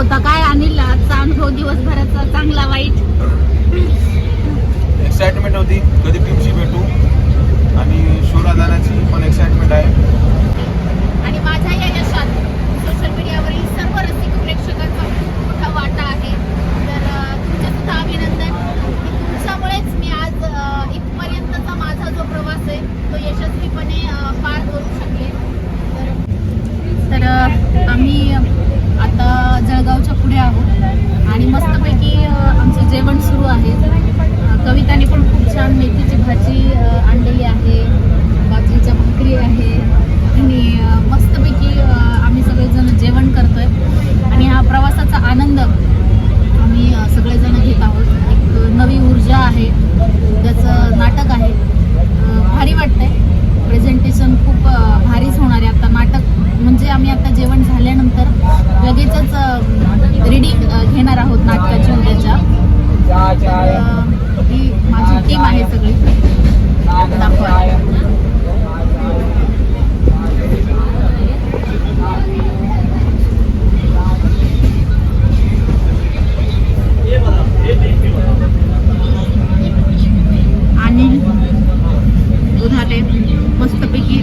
होता. काय अनिल आजचा अनुभव हो, दिवसभराचा चांगला वाईट. एक्साइटमेंट होती. कधी टीमशी भेटू. आणि शोला जाण्याची पण एक्साइटमेंट आहे. आणि माझ्या या यशात सोशल मीडियावरील सर्व रसिक प्रेक्षकांचा खूप मोठा वाटा आहे. तर तुमचे सुद्धा अभिनंदन. तुमच्यामुळेच मी आज इथपर्यंतचा माझा जो प्रवास आहे तो यशस्वी पुढे आहोत. आणि मस्तपैकी आमचं जेवण सुरू आहे. कविताने पण खूप छान मेथीची भाजी आणलेली आहे. बाजरीच्या भाकरी आहे. आणि मस्तपैकी आम्ही सगळेजण जेवण करतोय. आणि हा प्रवासाचा आनंद आम्ही सगळेजण घेत आहोत. एक नवी ऊर्जा आहे. त्याचं नाटक आहे. भारी वाटतंय. प्रेझेंटेशन खूप भारीच होणार आहे. आता नाटक म्हणजे आम्ही आता जेवण झाल्यानंतर मस्तपैकी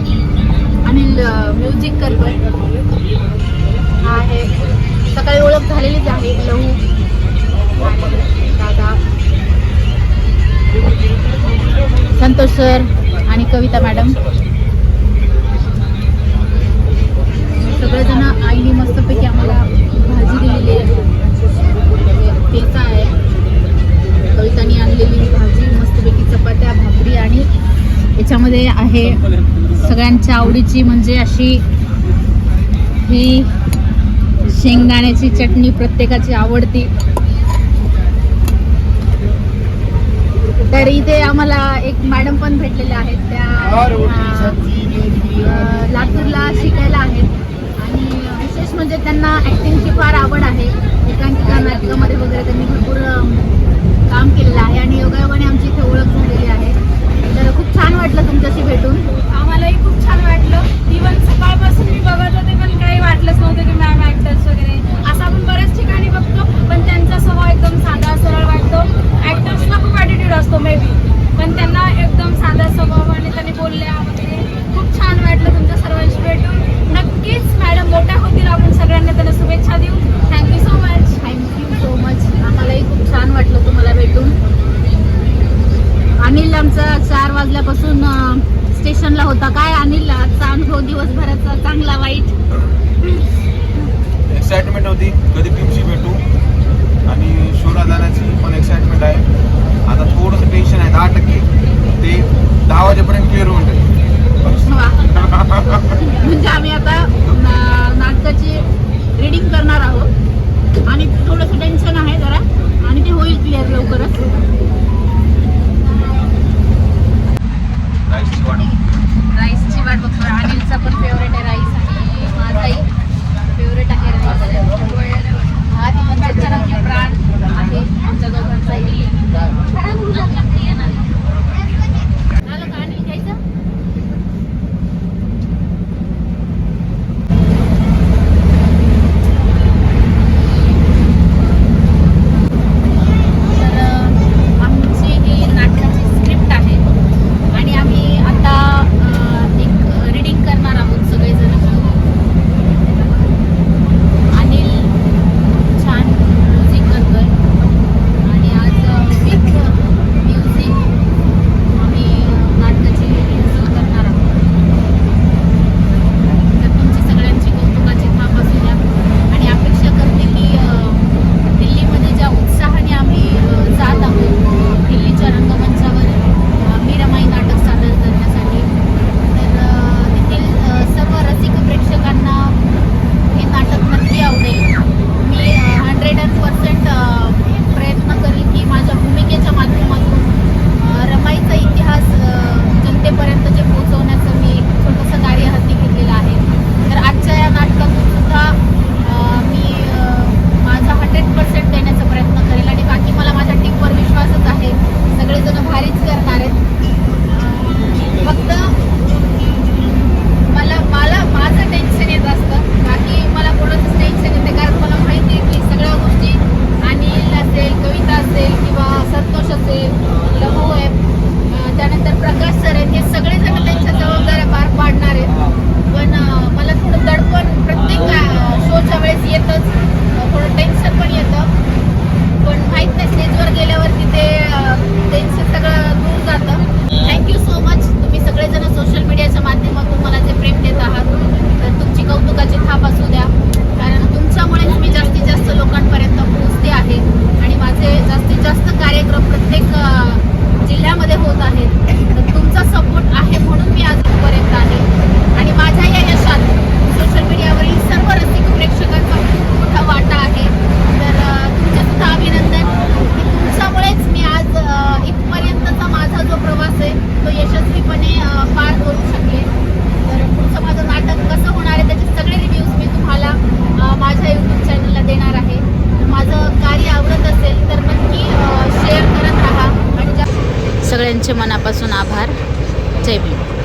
आणि म्युझिक करतोय हा आहे. सकाळी ओळख झालेलीच आहे लहू. दादा. संतोष सर आणि कविता मॅडम. सगळेजण आईने मस्तपैकी आम्हाला भाजी दिलेली आहे ठेचा आहे कवितानी आणलेली ही भाजी मस्तपैकी चपात्या भाकरी आणि आहे. सगळ्यांच्या आवडीची म्हणजे अशी ही शेंगदाण्याची चटणी प्रत्येकाची आवडती. तर इथे आम्हाला एक मॅडम पण भेटलेल्या आहेत. त्या लातूरला शिकायला आहेत. आणि विशेष म्हणजे त्यांना ॲक्टिंगची फार आवड आहे. एकांकिका नाटकामध्ये वगैरे त्यांनी भरपूर काम केलेलं आहे. आणि योगायोगाने आमची इथे ओळख झालेली आहे. तर खूप एक्साइटमेंट होती. कधी टीमशी भेटू. आणि शोला जाण्याची पण एक्साइटमेंट आहे. आता थोडंसं टेन्शन आहे. दहा टक्के. ते दहा वाजेपर्यंत क्लिअर होऊन जाईल. होत आहेत. सगळ्यांचे मनापासून आभार. जय भीम.